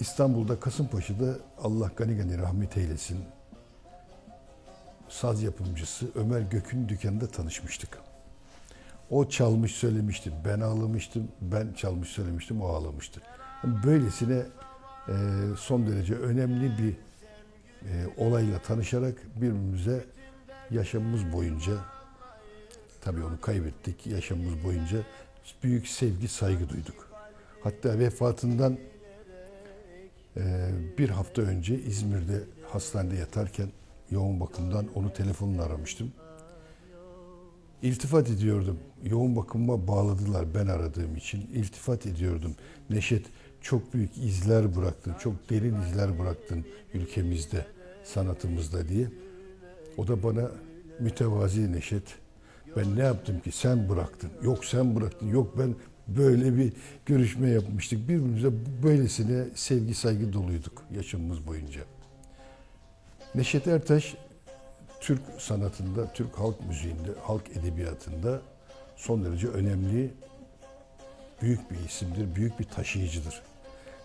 İstanbul'da Kasımpaşa'da Allah gani gani rahmet eylesin. Saz yapımcısı Ömer Gök'ün dükkanında tanışmıştık. O çalmış söylemişti, ben ağlamıştım, ben çalmış söylemiştim, o ağlamıştı. Yani böylesine e, son derece önemli bir e, olayla tanışarak birbirimize yaşamımız boyunca, tabii onu kaybettik, yaşamımız boyunca büyük sevgi, saygı duyduk. Hatta vefatından bir hafta önce İzmir'de hastanede yatarken yoğun bakımdan onu telefonla aramıştım. İltifat ediyordum. Yoğun bakıma bağladılar ben aradığım için. İltifat ediyordum. Neşet çok büyük izler bıraktın, çok derin izler bıraktın ülkemizde, sanatımızda diye. O da bana mütevazi Neşet, ben ne yaptım ki sen bıraktın, yok sen bıraktın, yok ben böyle bir görüşme yapmıştık. Birbirimize böylesine sevgi saygı doluyduk yaşamımız boyunca. Neşet Ertaş Türk sanatında, Türk halk müziğinde, halk edebiyatında son derece önemli, büyük bir isimdir, büyük bir taşıyıcıdır.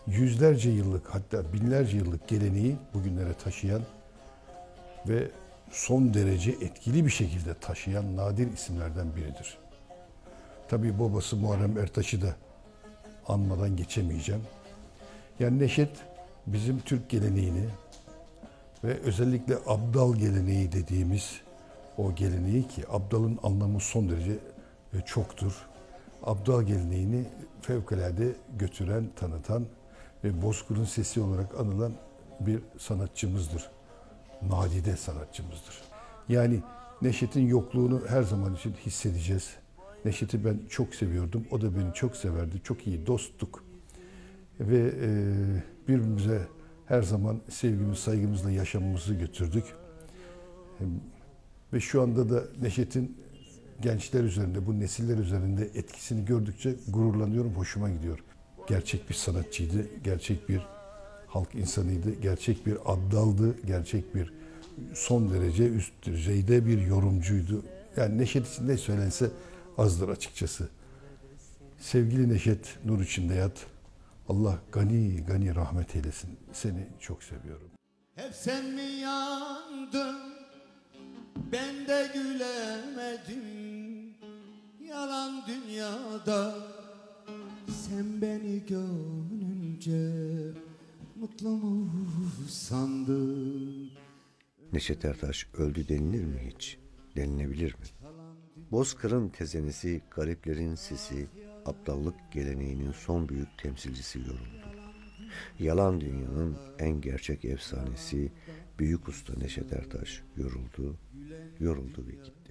Yüzlerce yıllık hatta binlerce yıllık geleneği bugünlere taşıyan ve son derece etkili bir şekilde taşıyan nadir isimlerden biridir. Tabii babası Muharrem Ertaş'ı da anmadan geçemeyeceğim. Yani Neşet bizim Türk geleneğini ve özellikle abdal geleneği dediğimiz o geleneği ki abdalın anlamı son derece çoktur. Abdal geleneğini fevkalade götüren, tanıtan ve Bozkır'ın sesi olarak anılan bir sanatçımızdır. Nadide sanatçımızdır. Yani Neşet'in yokluğunu her zaman için hissedeceğiz. Neşet'i ben çok seviyordum. O da beni çok severdi. Çok iyi dosttuk. Ve e, birbirimize her zaman sevgimiz, saygımızla yaşamımızı götürdük. Ve şu anda da Neşet'in gençler üzerinde, bu nesiller üzerinde etkisini gördükçe gururlanıyorum, hoşuma gidiyor. Gerçek bir sanatçıydı, gerçek bir halk insanıydı, gerçek bir abdaldı, gerçek bir son derece üst düzeyde bir yorumcuydu. Yani Neşet için ne söylense azdır açıkçası. Sevgili Neşet, nur içinde yat. Allah gani gani rahmet eylesin. Seni çok seviyorum. Hep sen mi yandın Ben de gülemedim Yalan dünyada Sen beni görünce Mutlu mu sandın Neşet Ertaş öldü denilir mi hiç? Denilebilir mi? Bozkır'ın tezenesi, gariplerin sesi, aptallık geleneğinin son büyük temsilcisi yoruldu. Yalan dünyanın en gerçek efsanesi, büyük usta Neşet Ertaş yoruldu, yoruldu ve gitti.